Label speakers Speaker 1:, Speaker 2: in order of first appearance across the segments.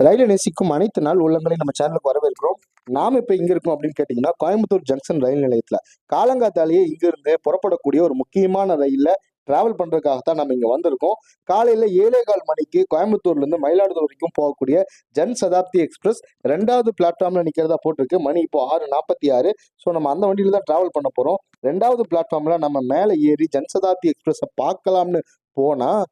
Speaker 1: ரயிலை நேசிக்கும் அனைத்து நாள் உள்ளங்களையும் நம்ம சேனலுக்கு வரவேற்கிறோம். நாம் இப்போ இங்கே இருக்கோம் அப்படின்னு கேட்டிங்கன்னா கோயம்புத்தூர் ஜங்ஷன் ரயில் நிலையத்தில். காலங்காத்தாலேயே இங்கிருந்து புறப்படக்கூடிய ஒரு முக்கியமான ரயிலில் டிராவல் பண்ணுறதுக்காகத்தான் நம்ம இங்கே வந்திருக்கோம். காலையில் ஏழே கால் மணிக்கு கோயம்புத்தூர்லேருந்து மயிலாடுதுறை வரைக்கும் போகக்கூடிய ஜன் சதாப்தி எக்ஸ்பிரஸ் ரெண்டாவது பிளாட்ஃபார்மில் நிற்கிறதா போட்டிருக்கு. மணி இப்போ ஆறு நாற்பத்தி ஆறு. ஸோ நம்ம அந்த வண்டியில் தான் டிராவல் பண்ண போகிறோம் ரெண்டாவது பிளாட்ஃபார்மில் நம்ம மேலே ஏறி ஜன் சதாப்தி எக்ஸ்பிரஸை பார்க்கலாம்னு போனால்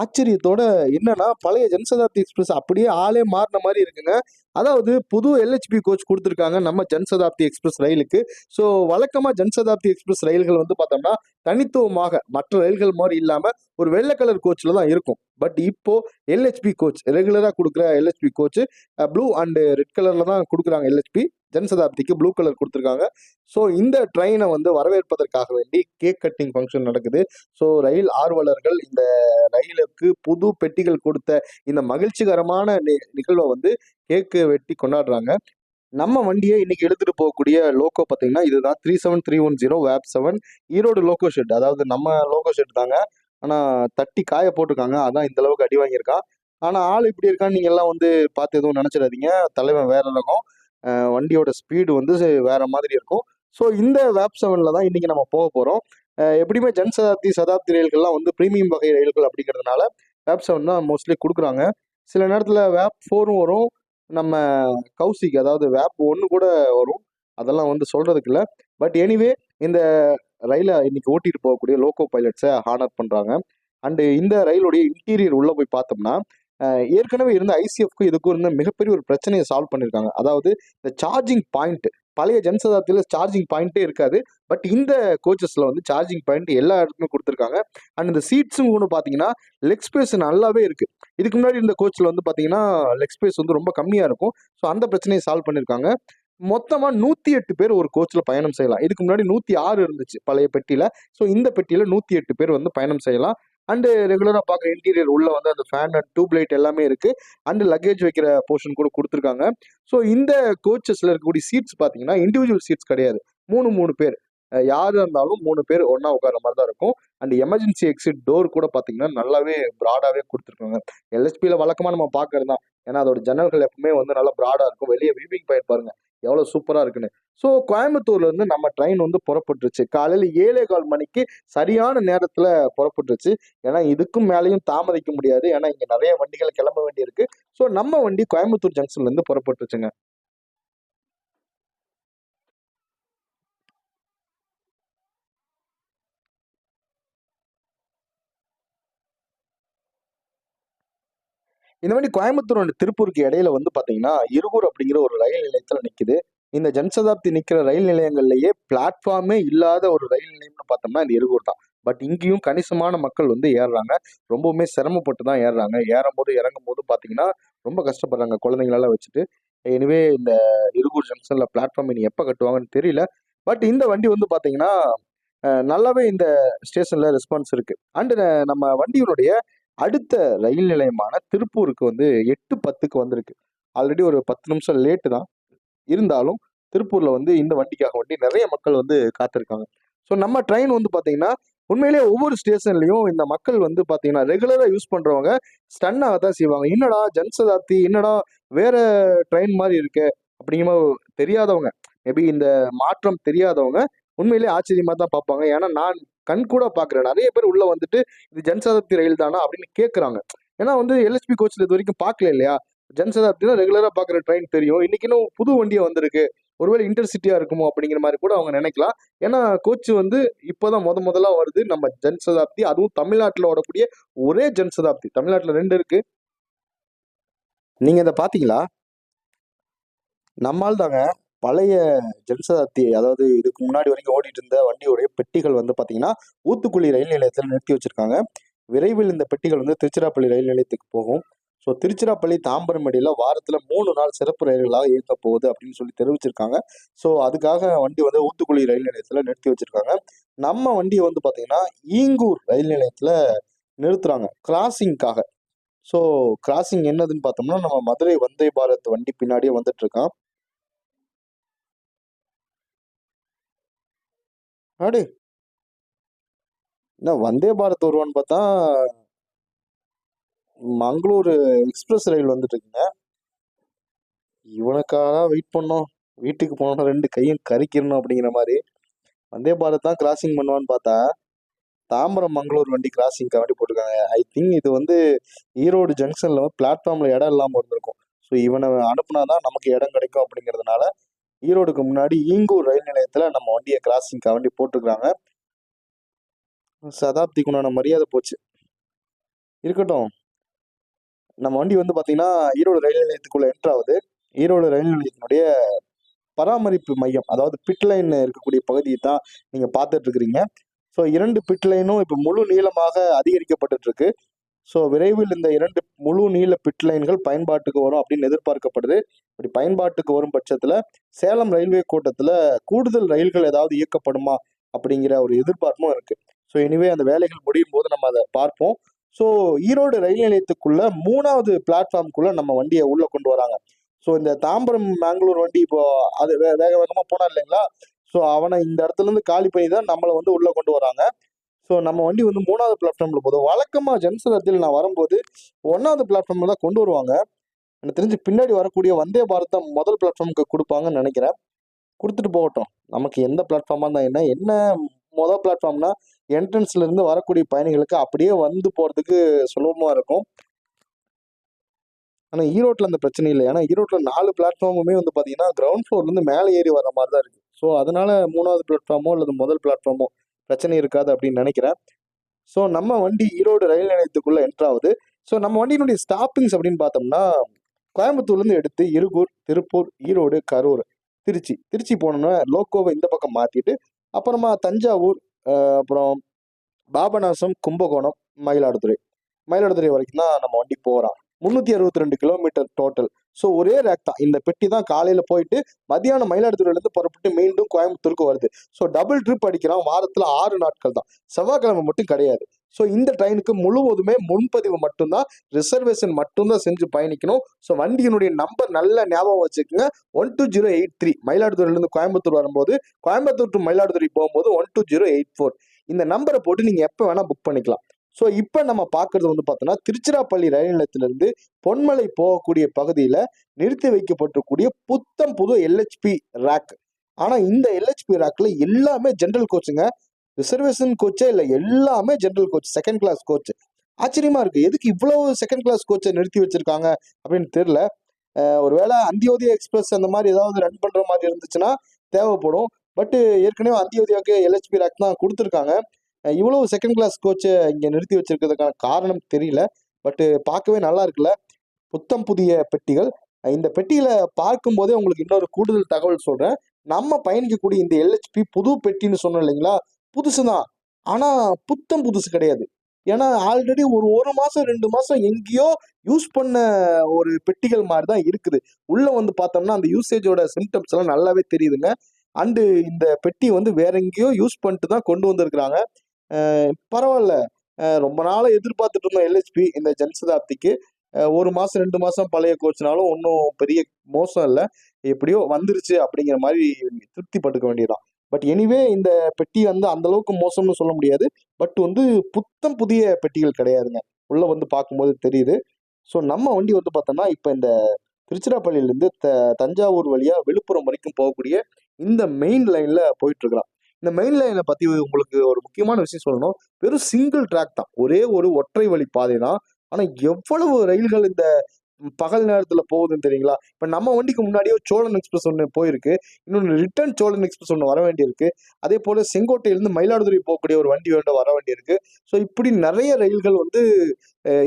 Speaker 1: ஆச்சரியத்தோட என்னன்னா பழைய ஜன்சதாப்தி எக்ஸ்பிரஸ் அப்படியே ஆளே மாறின மாதிரி இருக்குங்க. அதாவது புது எல்ஹெச்பி கோச் கொடுத்துருக்காங்க நம்ம ஜன்சதாப்தி எக்ஸ்பிரஸ் ரயிலுக்கு. ஸோ வழக்கமாக ஜன்சதாப்தி எக்ஸ்பிரஸ் ரயில்கள் வந்து பார்த்தோம்னா தனித்துவமாக மற்ற ரயில்கள் மாதிரி இல்லாமல் ஒரு வெள்ளை கலர் கோச்சில் தான் இருக்கும். பட் இப்போ எல்ஹெச்பி கோச் ரெகுலராக கொடுக்குற LHB coach blue and red கலரில் தான் கொடுக்குறாங்க எல்ஹெச்பி ஜன்சதாப்திக்கு ப்ளூ கலர் கொடுத்துருக்காங்க. ஸோ இந்த ட்ரெயினை வந்து வரவேற்பதற்காக வேண்டி கேக் கட்டிங் ஃபங்க்ஷன் நடக்குது. ஸோ ரயில் ஆர்வலர்கள் இந்த ரயில் ரயிலுக்கு புது பெட்டிகள் கொடுத்த இந்த மகிழ்ச்சிகரமான நி- நிகழ்வை வந்து கேக்கு வெட்டி கொண்டாடுறாங்க. நம்ம வண்டியை இன்னைக்கு எடுத்துட்டு போகக்கூடிய லோகோ பார்த்தீங்கன்னா இதுதான். Three seven three one zero vape seven Erode loco shed அதாவது நம்ம லோகோ ஷெட் தாங்க. ஆனால் தட்டி காய போட்டிருக்காங்க. அதான் இந்த அளவுக்கு அடி வாங்கியிருக்கான் ஆனால் ஆள் இப்படி இருக்கான்னு நீங்க எல்லாம் வந்து பார்த்து எதுவும் நினச்சிடாதீங்க. தலைவன் வேற இருக்கும் வண்டியோட ஸ்பீடு வந்து வேற மாதிரி இருக்கும். ஸோ இந்த வேப் செவனில் தான் இன்னைக்கு நம்ம போக போகிறோம் எப்படியுமே ஜன் சதாப்தி சதாப்தி ரயில்கள்லாம் வந்து ப்ரீமியம் வகை ரயில்கள் அப்படிங்கிறதுனால வேப் செவன் தான் மோஸ்ட்லி கொடுக்குறாங்க. சில நேரத்தில் வேப் ஃபோரும் வரும். நம்ம கௌசிக் அதாவது வேப் ஒன்று கூட வரும். அதெல்லாம் வந்து சொல்கிறதுக்கு இல்லை. பட் எனிவே இந்த ரயிலை இன்னைக்கு ஓட்டிட்டு போகக்கூடிய லோகோ பைலட்ஸை ஹானர் பண்ணுறாங்க அண்டு இந்த ரயிலுடைய இன்டீரியர் உள்ளே போய் பார்த்தோம்னா ஏற்கனவே இருந்த ஐசிஎஃப்க்கு இதுக்கும் இருந்த மிகப்பெரிய ஒரு பிரச்சனையை சால்வ் பண்ணியிருக்காங்க அதாவது இந்த சார்ஜிங் பாயிண்ட் பழைய ஜன்சதாப்தியில் சார்ஜிங் பாயிண்ட்டே இருக்காது. பட் இந்த கோச்சஸில் வந்து சார்ஜிங் பாயிண்ட் எல்லா இடத்துக்குமே கொடுத்துருக்காங்க. அண்ட் இந்த சீட்ஸும் கூட பார்த்தீங்கன்னா லெக் ஸ்பேஸ் நல்லாவே இருக்குது இதுக்கு முன்னாடி இருந்த கோச்சில் வந்து பார்த்தீங்கன்னா லெக் ஸ்பேஸ் வந்து ரொம்ப கம்மியாக இருக்கும். ஸோ அந்த பிரச்சனையை சால்வ் பண்ணியிருக்காங்க மொத்தமாக நூற்றி எட்டு பேர் ஒரு கோச்சில் பயணம் செய்யலாம். இதுக்கு முன்னாடி நூற்றி ஆறு இருந்துச்சு பழைய பெட்டியில். ஸோ இந்த பெட்டியில் நூற்றி எட்டு பேர் வந்து பயணம் செய்யலாம். அண்டு ரெகுலராக பார்க்குற இன்டீரியர் உள்ளே வந்து அந்த ஃபேன் அண்ட் டியூப் லைட் எல்லாமே இருக்குது அண்டு லக்கேஜ் வைக்கிற போர்ஷன் கூட கொடுத்துருக்காங்க. ஸோ இந்த கோச்சஸில் இருக்கக்கூடிய சீட்ஸ் பார்த்தீங்கன்னா இண்டிவிஜுவல் சீட்ஸ் கிடையாது. மூணு மூணு பேர். யார் இருந்தாலும் மூணு பேர் ஒன்றா உட்கார மாதிரி தான் இருக்கும். அண்ட் எமர்ஜென்சி எக்ஸிட் டோர் கூட பார்த்தீங்கன்னா நல்லாவே ப்ராடாகவே கொடுத்துருக்காங்க. எல்எஸ்பியில் வழக்கமாக நம்ம பார்க்கறது தான் ஏன்னா அதோட ஜன்னல்கள் எப்பவுமே வந்து நல்லா ப்ராடாக இருக்கும். வெளியே வீவிங் பாயிண்ட் பாருங்கள் எவ்வளோ சூப்பராக இருக்குன்னு. ஸோ கோயம்புத்தூர்லேருந்து நம்ம ட்ரெயின் வந்து புறப்பட்டுருச்சு. காலையில் ஏழே கால் மணிக்கு சரியான நேரத்தில் புறப்பட்டுருச்சு. ஏன்னா இதுக்கும் மேலேயும் தாமதிக்க முடியாது. ஏன்னா இங்கே நிறைய வண்டிகள் கிளம்ப வேண்டியிருக்கு. ஸோ நம்ம வண்டி கோயம்புத்தூர் ஜங்ஷன்ல இருந்து புறப்பட்டுருச்சுங்க. இந்த வண்டி கோயம்புத்தூர் அண்ட் திருப்பூருக்கு இடையில வந்து பாத்தீங்கன்னா இருகூர் அப்படிங்கிற ஒரு ரயில் நிலையத்துல நிக்குது. இந்த ஜன்சதாப்தி நிக்கிற ரயில் நிலையங்கள்லயே பிளாட்ஃபார்மே இல்லாத ஒரு ரயில் நிலையம்னு பார்த்தோம்னா இந்த இருகூர் தான். பட் இங்கேயும் கணிசமான மக்கள் வந்து ஏறுறாங்க. ரொம்பவுமே சிரமப்பட்டு தான் ஏறுறாங்க. ஏறும் போது இறங்கும் போது பாத்தீங்கன்னா ரொம்ப கஷ்டப்படுறாங்க குழந்தைங்களெல்லாம் வச்சுட்டு. எனிவே இந்த இருகூர் ஜங்ஷன்ல பிளாட்ஃபார்ம் இனி எப்போ கட்டுவாங்கன்னு தெரியல. பட் இந்த வண்டி வந்து பாத்தீங்கன்னா நல்லாவே இந்த ஸ்டேஷன்ல ரெஸ்பான்ஸ் இருக்கு. அண்டு நம்ம வண்டியினுடைய அடுத்த ரயில் நிலையமான திருப்பூருக்கு வந்து எட்டு பத்துக்கு வந்திருக்கு. ஆல்ரெடி ஒரு பத்து நிமிஷம் லேட்டு தான். இருந்தாலும் திருப்பூர்ல வந்து இந்த வண்டிக்காக வண்டி நிறைய மக்கள் வந்து காத்திருக்காங்க. ஸோ நம்ம ட்ரெயின் வந்து பார்த்தீங்கன்னா உண்மையிலேயே ஒவ்வொரு ஸ்டேஷன்லையும் இந்த மக்கள் வந்து பார்த்தீங்கன்னா ரெகுலராக யூஸ் பண்ணுறவங்க ஸ்டன்னாக தான் செய்வாங்க. என்னடா ஜன்சதாப்தி என்னடா வேற ட்ரெயின் மாதிரி இருக்கு அப்படிங்கிற தெரியாதவங்க. மேபி இந்த மாற்றம் தெரியாதவங்க உண்மையிலேயே ஆச்சரியமாக தான் பார்ப்பாங்க. ஏன்னா நான் கண் கூட பார்க்குறேன் நிறைய பேர் உள்ளே வந்துட்டு இது ஜன்சதாப்தி ரயில் தானா அப்படின்னு கேட்குறாங்க ஏன்னா வந்து எல்எஸ்பி கோச்சில் இது வரைக்கும் பார்க்கல இல்லையா? ஜன்சதாப்தினா ரெகுலராக பார்க்குற ட்ரெயின் தெரியும். இன்னைக்கு இன்னும் புது வண்டியை வந்திருக்கு. ஒருவேளை இன்டர்சிட்டியாக இருக்குமோ அப்படிங்கிற மாதிரி கூட அவங்க நினைக்கலாம். ஏன்னா கோச் வந்து இப்போ தான் முத முதலாக வருது. நம்ம ஜன்சதாப்தி அதுவும் தமிழ்நாட்டில் ஓடக்கூடிய ஒரே ஜன்சதாப்தி. தமிழ்நாட்டில் ரெண்டு இருக்குது நீங்கள் இதை பார்த்தீங்களா? நம்மால் தாங்க பழைய ஜன்சதாப்தி அதாவது இதுக்கு முன்னாடி வரைக்கும் ஓடிட்டு இருந்த வண்டியோடைய பெட்டிகள் வந்து பார்த்தீங்கன்னா ஊத்துக்குழி ரயில் நிலையத்தில் நிறுத்தி வச்சிருக்காங்க. விரைவில் இந்த பெட்டிகள் வந்து திருச்சிராப்பள்ளி ரயில் நிலையத்துக்கு போகும். ஸோ திருச்சிராப்பள்ளி தாம்பரம் அடியில் வாரத்தில் மூணு நாள் சிறப்பு ரயில்களாக இயக்க போகுது அப்படின்னு சொல்லி தெரிவிச்சிருக்காங்க. ஸோ அதுக்காக வண்டி வந்து ஊத்துக்குழி ரயில் நிலையத்தில் நிறுத்தி வச்சிருக்காங்க. நம்ம வண்டியை வந்து பார்த்தீங்கன்னா ஈங்கூர் ரயில் நிலையத்தில் நிறுத்துறாங்க. கிராசிங்காக ஸோ கிராசிங் என்னதுன்னு பார்த்தோம்னா நம்ம மதுரை வந்தே பாரத் வண்டி பின்னாடியே வந்துட்டு இருக்கான். ஆடு. என்ன வந்தே பாரத் வருவான்னு பார்த்தா மங்களூர் எக்ஸ்பிரஸ் ரயில் வந்துட்டு இருக்குங்க இவனுக்காக வெயிட் பண்ணோம். வீட்டுக்கு போனோம்னா ரெண்டு கையும் கறிக்கிறணும் அப்படிங்கிற மாதிரி. வந்தே பாரத் தான் கிராசிங் பண்ணுவான்னு பார்த்தா தாம்பரம் மங்களூர் வண்டி கிராசிங் வண்டி போட்டிருக்காங்க. ஐ திங்க் இது வந்து ஈரோடு ஜங்ஷன்ல பிளாட்ஃபார்ம்ல இடம் இல்லாமல் இருந்திருக்கும். ஸோ இவனை அனுப்புனா தான் நமக்கு இடம் கிடைக்கும் அப்படிங்கிறதுனால ஈரோடுக்கு முன்னாடி ஈங்கூர் ரயில் நிலையத்தில் நம்ம வண்டியை கிராசிங்க்கு வண்டி போட்டிருக்கிறாங்க சதாப்திக்கு உண்டான மரியாதை போச்சு. இருக்கட்டும். நம்ம வண்டி வந்து பார்த்தீங்கன்னா ஈரோடு ரயில் நிலையத்துக்குள்ள என்ட்ராகுது ஈரோடு ரயில் நிலையத்தினுடைய பராமரிப்பு மையம் அதாவது பிட்லைன் இருக்கக்கூடிய பகுதியை தான் நீங்கள் பார்த்துட்டு இருக்கிறீங்க. ஸோ இரண்டு பிட்லைனும் இப்போ முழு நீளமாக அதிகரிக்கப்பட்டுருக்கு ஸோ விரைவில் இந்த இரண்டு முழு நீள பிட் லைன்கள் பயன்பாட்டுக்கு வரும் அப்படின்னு எதிர்பார்க்கப்படுது. இப்படி பயன்பாட்டுக்கு வரும் பட்சத்தில் சேலம் ரயில்வே கோட்டத்தில் கூடுதல் ரயில்கள் ஏதாவது இயக்கப்படுமா அப்படிங்கிற ஒரு எதிர்பார்ப்பும் இருக்குது ஸோ எனிவே அந்த வேலைகள் முடியும் போது நம்ம அதை பார்ப்போம். ஸோ ஈரோடு ரயில் நிலையத்துக்குள்ள மூணாவது பிளாட்ஃபார்முக்குள்ள நம்ம வண்டியை உள்ளே கொண்டு வராங்க. ஸோ இந்த தாம்பரம் மேங்களூர் வண்டி இப்போ அது வேக வேகமாக போனா இல்லைங்களா? ஸோ அவனை இந்த இடத்துல இருந்து காலி பண்ணி தான் நம்மளை வந்து உள்ளே கொண்டு வராங்க. ஸோ நம்ம வண்டி வந்து மூணாவது பிளாட்ஃபார்மில் போதும். வழக்கமாக ஜன்சரத்தில் நான் வரும்போது ஒன்றாவது பிளாட்ஃபார்மில் தான் கொண்டு வருவாங்க. எனக்கு தெரிஞ்சு பின்னாடி வரக்கூடிய வந்தே பாரத் தான் முதல் பிளாட்ஃபார்முக்கு கொடுப்பாங்கன்னு நினைக்கிறேன். கொடுத்துட்டு போகட்டும். நமக்கு எந்த பிளாட்ஃபார்மாக தான் என்ன என்ன முதல் பிளாட்ஃபார்ம்னா என்ட்ரன்ஸ்லேருந்து வரக்கூடிய பயணிகளுக்கு அப்படியே வந்து போகிறதுக்கு சுலபமாக இருக்கும். ஆனால் ஈரோட்டில் அந்த பிரச்சனை இல்லை. ஏன்னா ஈரோட்டில் நாலு பிளாட்ஃபார்முமே வந்து பார்த்தீங்கன்னா கிரவுண்ட் ஃப்ளோர்லேருந்து மேலே ஏறி வர மாதிரி தான் இருக்குது ஸோ அதனால் மூணாவது பிளாட்ஃபார்மோ அல்லது முதல் பிளாட்ஃபார்மோ பிரச்சனை இருக்காது அப்படின்னு நினைக்கிறேன். ஸோ நம்ம வண்டி ஈரோடு ரயில் நிலையத்துக்குள்ள என்ட்ராகுது ஸோ நம்ம வண்டியினுடைய ஸ்டாப்பிங்ஸ் அப்படின்னு பார்த்தோம்னா கோயம்புத்தூர்லேருந்து எடுத்து இருகூர் திருப்பூர் ஈரோடு கரூர் திருச்சி. திருச்சி போனோன்னா லோக்கோவை இந்த பக்கம் மாற்றிட்டு அப்புறமா தஞ்சாவூர் அப்புறம் பாபநாசம் கும்பகோணம் மயிலாடுதுறை. மயிலாடுதுறை வரைக்கும் தான் நம்ம வண்டி போகிறோம் முந்நூற்றி அறுபத்தி ரெண்டு கிலோமீட்டர் டோட்டல் ஸோ ஒரே ரேக் தான். இந்த பெட்டி தான் காலையில் போயிட்டு மத்தியானம் மயிலாடுதுறையிலேருந்து புறப்பட்டு மீண்டும் கோயம்புத்தூருக்கு வருது. ஸோ டபுள் ட்ரிப் அடிக்கிறான் வாரத்தில் ஆறு நாட்கள் தான். செவ்வாய்க்கிழமை மட்டும் கிடையாது. ஸோ இந்த ட்ரெயினுக்கு முழுவதுமே முன்பதிவு மட்டும்தான் ரிசர்வேஷன் மட்டும்தான் செஞ்சு பயணிக்கணும். ஸோ வண்டியினுடைய நம்பர் நல்ல ஞாபகம் வச்சுக்கோங்க. One two zero eight three மயிலாடுதுறையிலேருந்து Coimbatore வரும்போது கோயம்புத்தூர் டு மயிலாடுதுறை போகும்போது one two zero eight four இந்த நம்பரை போட்டு நீங்கள் எப்போ வேணால் புக் பண்ணிக்கலாம். ஸோ இப்போ நம்ம பார்க்கறது வந்து பார்த்தோன்னா திருச்சிராப்பள்ளி ரயில் நிலையத்திலிருந்து பொன்மலை போகக்கூடிய பகுதியில் நிறுத்தி வைக்கப்பட்டிருக்கக்கூடிய புத்தம் புது எல்ஹெச்பி ரேக் ஆனால் இந்த எல்ஹெச்பி ரேக்கில் எல்லாமே ஜென்ரல் கோச்சுங்க ரிசர்வேஷன் கோச்சே இல்லை எல்லாமே general coach second class coach ஆச்சரியமா இருக்கு. எதுக்கு இவ்வளவு செகண்ட் கிளாஸ் கோச்சை நிறுத்தி வச்சிருக்காங்க அப்படின்னு தெரியல. ஒருவேளை அந்தியோதய எக்ஸ்பிரஸ் அந்த மாதிரி ஏதாவது ரன் பண்ற மாதிரி இருந்துச்சுன்னா தேவைப்படும். பட் ஏற்கனவே அந்தியோதயாவுக்கு எல்ஹெச்பி ரேக் தான் கொடுத்துருக்காங்க. இவ்வளவு செகண்ட் கிளாஸ் கோச்சை இங்கே நிறுத்தி வச்சிருக்கிறதுக்கான காரணம் தெரியல. பட் பார்க்கவே நல்லா இருக்குல்ல? புத்தம் புதிய பெட்டிகள். இந்த பெட்டியில பார்க்கும்போதே உங்களுக்கு இன்னொரு கூடுதல் தகவல் சொல்றேன். நம்ம பயணிக்கக்கூடிய இந்த எல்ஹெச்பி புது பெட்டின்னு சொன்னோம் இல்லைங்களா? புதுசு தான். ஆனா புத்தம் புதுசு கிடையாது. ஏன்னா ஆல்ரெடி ஒரு ஒரு மாசம் ரெண்டு மாசம் எங்கேயோ யூஸ் பண்ண ஒரு பெட்டிகள் மாதிரி தான் இருக்குது. உள்ள வந்து பார்த்தோம்னா அந்த யூசேஜோட சிம்டம்ஸ் எல்லாம் நல்லாவே தெரியுதுங்க. அண்டு இந்த பெட்டி வந்து வேற எங்கேயோ யூஸ் பண்ணிட்டு தான் கொண்டு வந்திருக்கிறாங்க. பரவாயில்ல ரொம்ப நாளாக எதிர்பார்த்துட்டு இருந்தோம் எல்ஹெச்பி இந்த ஜன்சதாப்திக்கு ஒரு மாதம் ரெண்டு மாதம் பழைய கோச்னாலும் ஒன்றும் பெரிய மோசம் இல்லை. எப்படியோ வந்துருச்சு அப்படிங்கிற மாதிரி திருப்தி பட்டுக்க வேண்டியதுதான். பட் எனிவே இந்த பெட்டி வந்து அந்த அளவுக்கு மோசம்னு சொல்ல முடியாது. பட் வந்து புத்தம் புதிய பெட்டிகள் கிடையாதுங்க. உள்ளே வந்து பார்க்கும்போது தெரியுது. ஸோ நம்ம வண்டி வந்து பார்த்தோம்னா இப்போ இந்த திருச்சிராப்பள்ளியிலேருந்து த தஞ்சாவூர் வழியாக விழுப்புரம் வரைக்கும் போகக்கூடிய இந்த மெயின் லைனில் போயிட்டுருக்கலாம் இந்த மெயின் லைனை பத்தி உங்களுக்கு ஒரு முக்கியமான விஷயம் சொல்லணும். வெறும் சிங்கிள் ட்ராக் தான். ஒரே ஒரு ஒற்றை வழி பாதை தான். ஆனா எவ்வளவு ரயில்கள் இந்த பகல் நேரத்துல போகுதுன்னு தெரியுங்களா? இப்ப நம்ம வண்டிக்கு முன்னாடியே சோழன் எக்ஸ்பிரஸ் ஒன்று போயிருக்கு. இன்னொன்று ரிட்டர்ன் சோழன் எக்ஸ்பிரஸ் ஒன்று வர வேண்டியிருக்கு. அதே போல செங்கோட்டையிலிருந்து மயிலாடுதுறை போகக்கூடிய ஒரு வண்டி வேண்ட வர வேண்டியிருக்கு. ஸோ இப்படி நிறைய ரயில்கள் வந்து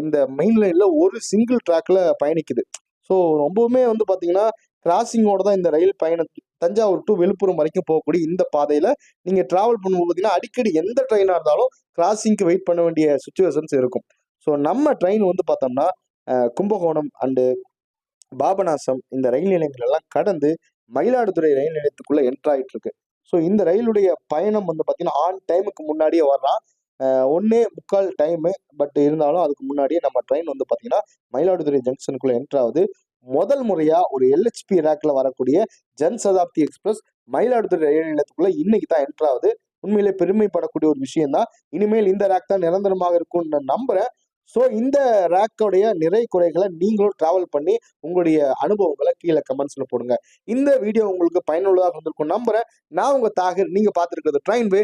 Speaker 1: இந்த மெயின் லைன்ல ஒரு சிங்கிள் ட்ராக்ல பயணிக்குது. ஸோ ரொம்பவுமே வந்து பாத்தீங்கன்னா கிராசிங்கோட தான் இந்த ரயில் பயணம் தஞ்சாவூர் டு விழுப்புரம் வரைக்கும் போகக்கூடிய இந்த பாதையில நீங்க டிராவல் பண்ணும்போது பார்த்தீங்கன்னா அடிக்கடி எந்த ட்ரெயினா இருந்தாலும் கிராசிங்க்கு வெயிட் பண்ண வேண்டிய சுச்சுவேஷன்ஸ் இருக்கும். ஸோ நம்ம ட்ரெயின் வந்து பார்த்தோம்னா கும்பகோணம் அண்டு பாபநாசம் இந்த ரயில் நிலையங்கள் எல்லாம் கடந்து மயிலாடுதுறை ரயில் நிலையத்துக்குள்ள என்ட்ரு இருக்கு. ஸோ இந்த ரயிலுடைய பயணம் வந்து பார்த்தீங்கன்னா ஆன் டைமுக்கு முன்னாடியே வரலாம். ஒன்னே முக்கால் டைமு பட் இருந்தாலும் அதுக்கு முன்னாடியே நம்ம ட்ரெயின் வந்து பார்த்தீங்கன்னா மயிலாடுதுறை ஜங்ஷனுக்குள்ள என்ட்ராவது முதல் முறையா ஒரு எல்ஹெச்பி ரேக்ல வரக்கூடிய ஜன் சதாப்தி எக்ஸ்பிரஸ் மயிலாடுதுறை ரயில் நிலையத்துக்குள்ள இன்னைக்கு தான் என்ட்ரு ஆகுது. உண்மையிலே பெருமைப்படக்கூடிய ஒரு விஷயம் தான் இனிமேல் இந்த ரேக் தான் நிரந்தரமாக இருக்கும்னு நான் நம்புறேன். ஸோ இந்த ரேக்கோடைய நிறை குறைகளை நீங்களும் டிராவல் பண்ணி உங்களுடைய அனுபவங்களை கீழே கமெண்ட்ஸில் போடுங்க. இந்த வீடியோ உங்களுக்கு பயனுள்ளதாக இருந்திருக்கும் நம்புறேன். நான் உங்க தாகர். நீங்க பார்த்துருக்கிறது ட்ரெயின் வே